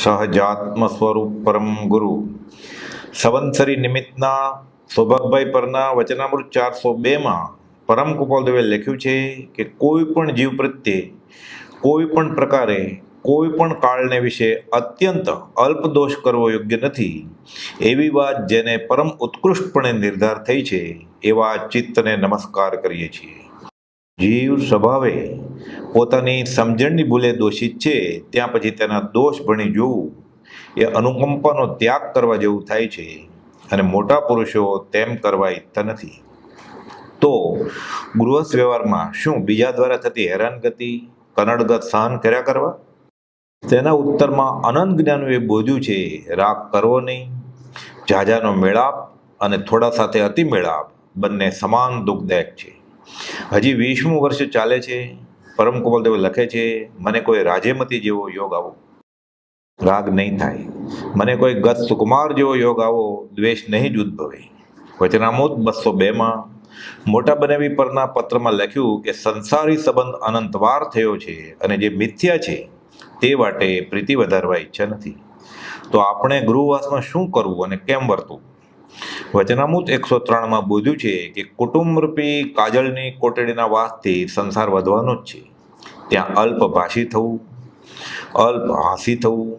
સહજાત્મ સ્વરૂપ પરમ ગુરુ સવંસરી નિમિત્તના સૌભાગભાઈ પરના વચનામૃત ચારસો બેમાં પરમ કૃપાલદેવે લખ્યું છે કે કોઈ પણ જીવ પ્રત્યે કોઈ પણ પ્રકારે કોઈ પણ કાળને વિશે અત્યંત અલ્પ દોષ કરવો યોગ્ય નથી એવી વાત જેને પરમ ઉત્કૃષ્ટપણે નિર્ધાર થઈ છે એવા ચિત્તને નમસ્કાર કરીએ છીએ જીવ સ્વભાવે પોતાની સમજણની ભૂલે દોષિત છે, ત્યાં પછી તેના દોષ ભણી જોવું એ અનુકંપાનો ત્યાગ કરવા જેવું થાય છે અને મોટા પુરુષો તેમ કરવા ઈચ્છતા નથી. તો ગૃહસ્થ વ્યવહારમાં શું બીજા દ્વારા થતી હેરાનગતિ, કનડગત સહન કર્યા કરવા? તેના ઉત્તરમાં અનંત એ બોધ્યું છે, રાગ કરવો નહીં, ઝાઝાનો મેળાપ અને થોડા સાથે અતિ મેળાપ બંને સમાન દુઃખદાયક છે. હજી વીસમું વર્ષ ચાલે છે, પરમ કુમલદેવ લખે છે, મને કોઈ રાજેમતી જેવો યોગ આવો. રાગ નહીં થાય. મને કોઈ ગત સુકુમાર જેવો યોગ આવો, દ્વેષ નહીં જ ઉદ્ભવે. વચનામૂત બસો બેમાં મોટા બનાવી પરના પત્રમાં લખ્યું કે સંસારી સંબંધ અનંતવાર થયો છે અને જે મિથ્યા છે, તે માટે પ્રીતિ વધારવા ઈચ્છા નથી. તો આપણે ગૃહવાસમાં શું કરવું અને કેમ વર્તવું? વચનામૃત એકસો ત્રણમાં બોધ્યું છે કે કુટુંબરૂપી કાજળની કોટડીના વાસથી સંસાર વધવાનો જ છે. ત્યાં અલ્પ ભાષી થવું, અલ્પ હાંસી થવું,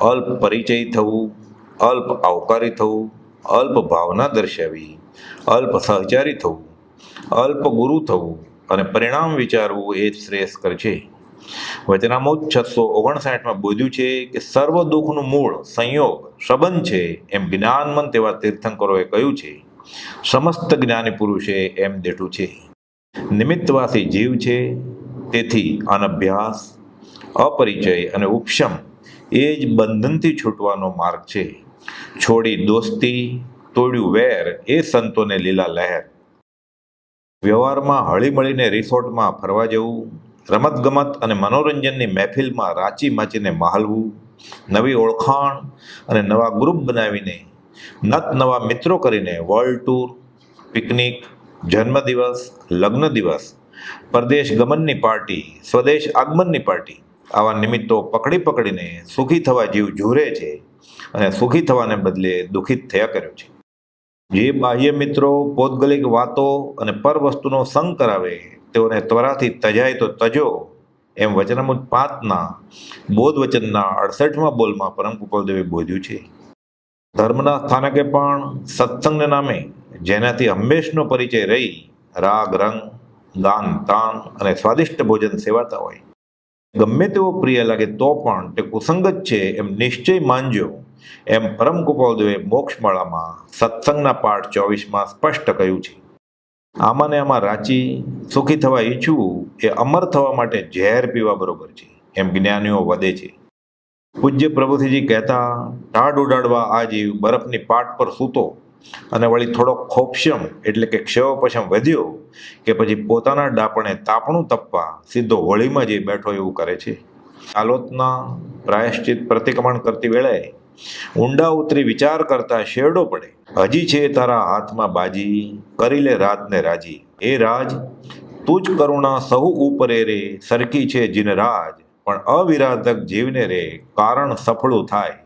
અલ્પ પરિચય થવું, અલ્પ આવકારી થવું, અલ્પ ભાવના દર્શાવી, અલ્પ સહચારી થવું, અલ્પ ગુરુ થવું અને પરિણામ વિચારવું એ જ શ્રેયસ્કર છે. વચનામૃત છસો ઓગણસાઠમાં બોધ્યું છે કે સર્વ દુઃખનું મૂળ, સંયોગ, સંબંધ છે એમ જ્ઞાનમન તેવા તીર્થંકરોએ કહ્યું છે. સમસ્ત જ્ઞાની પુરુષે એમ દેઠું છે. નિમિત્તવાસી જીવ છે, તેથી અનભ્યાસ, અપરિચય અને ઉપશમ એ જ બંધનથી છૂટવાનો માર્ગ છે. છોડી દોસ્તી, તોડ્યું વેર એ સંતોને લીલા લહેર. વ્યવહારમાં હળીમળીને રિસોર્ટમાં ફરવા જવું રમતગમત અને મનોરંજનની મહેફિલમાં રાચી માચીને માહલવું, નવી ઓળખાણ અને નવા ગ્રુપ બનાવીને નત નવા મિત્રો કરીને વર્લ્ડ ટૂર પિકનિક જન્મદિવસ લગ્ન દિવસ પરદેશ ગમનની પાર્ટી, સ્વદેશ આગમનની પાર્ટી, આવા નિમિત્તો પકડી પકડીને સુખી થવા જીવ ઝૂરે છે અને સુખી થવાને બદલે દુઃખિત થયા કર્યો છે. જે બાહ્ય મિત્રો પૌદ્ગલિક વાતો અને પર વસ્તુનો સંગ કરાવે તેઓને ત્વરાથી તજાય તો તજો, એમ વચનામૃત પાંચના બોધ વચનના અડસઠમાં બોલમાં પરમ ગોપાલદેવે બોધ્યું છે. ધર્મના સ્થાનકે પણ સત્સંગના નામે જેનાથી હંમેશનો પરિચય રહી રાગ, રંગ દાન તાન અને સ્વાદિષ્ટ ભોજન સેવાતા હોય. ગમે તેવો પ્રિય લાગે તો પણ તે કુસંગત છે એમ નિશ્ચય માનજો, એમ પરમ ગોપાલદેવે મોક્ષમાળામાં સત્સંગના પાઠ ચોવીસમાં સ્પષ્ટ કહ્યું છે. આમાં ને આમાં રાચી સુખી થવા ઈચ્છવું એ અમર થવા માટે ઝેર પીવા બરોબર છે. એમ જ્ઞાનીઓ વધે છે. પૂજ્ય પ્રભુથીજી કહેતા, ટાઢ ઉડાડવા આ જીવ બરફની પાટ પર સૂતો અને વળી થોડો ખોપશમ એટલે કે ક્ષયોપચમ વધ્યો કે પછી પોતાના ડાપણે તાપણું તપવા સીધો હોળીમાં જઈ બેઠો એવું કરે છે. આલોતના પ્રાયશ્ચિત પ્રતિક્રમણ કરતી વેળાએ ઊંડા ઉતરી વિચાર કરતા શેરડો પડે. હજી છે તારા હાથમાં બાજી, કરી લે રાતને રાજી. એ રાજ, તું જ કરુણા સહુ ઉપરે રે, સરખી છે જીન રાજ, પણ અવિરાધક જીવને રે, કારણ સફળું થાય.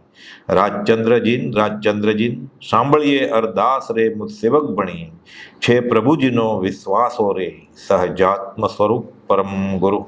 રાજચંદ્રજીન રાજચંદ્રજીન, સાંભળીએ અરદાસ રે મુજ સેવક ભણી, છે પ્રભુજીનો વિશ્વાસો રે, સહજાત્મ સ્વરૂપ પરમ ગુરુ.